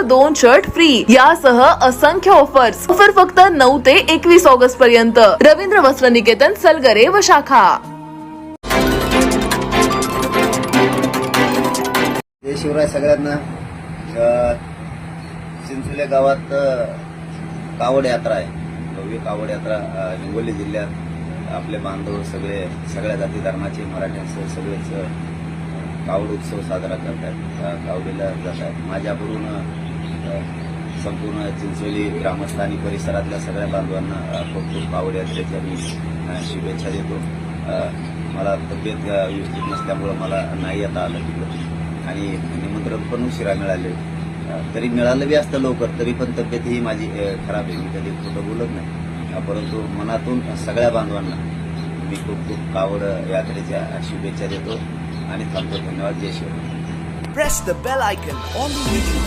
दोन shirt free यासह असंख्य ऑफर्स ऑफर फक्त नऊ ते एकवीस ऑगस्ट पर्यंत. रवींद्र वस्त्र निकेतन सलगरे व शाखा. जय शिवराय सगळ्यांना. अ, गावात कावड यात्रा आहे. भव्य कावड यात्रा हिंगोली जिल्ह्यात. आपले बांधव सगळे सगळ्या जाती धर्माचे मराठ्यांसह सगळेच कावड उत्सव साजरा करतात कावडीला जातात माझ्याकडून संपूर्ण चिंचोली ग्रामस्थ आणि परिसरातल्या सगळ्या बांधवांना खूप खूप आवड यात्रेच्या मी शुभेच्छा देतो. मला तब्येत व्यवस्थित नसल्यामुळं मला नाही येता आलं तिकडं. आणि निमंत्रण पण उशिरा मिळाले. तरी मिळालं बी असतं लवकर तरी पण तब्येत ही माझी खराब आहे. मी कधी खोटं बोलत नाही. परंतु मनातून सगळ्या बांधवांना मी खूप खूप कावड यात्रेच्या शुभेच्छा देतो. आणि थांबतो. धन्यवाद. जय Shivray press the bell icon on the YouTube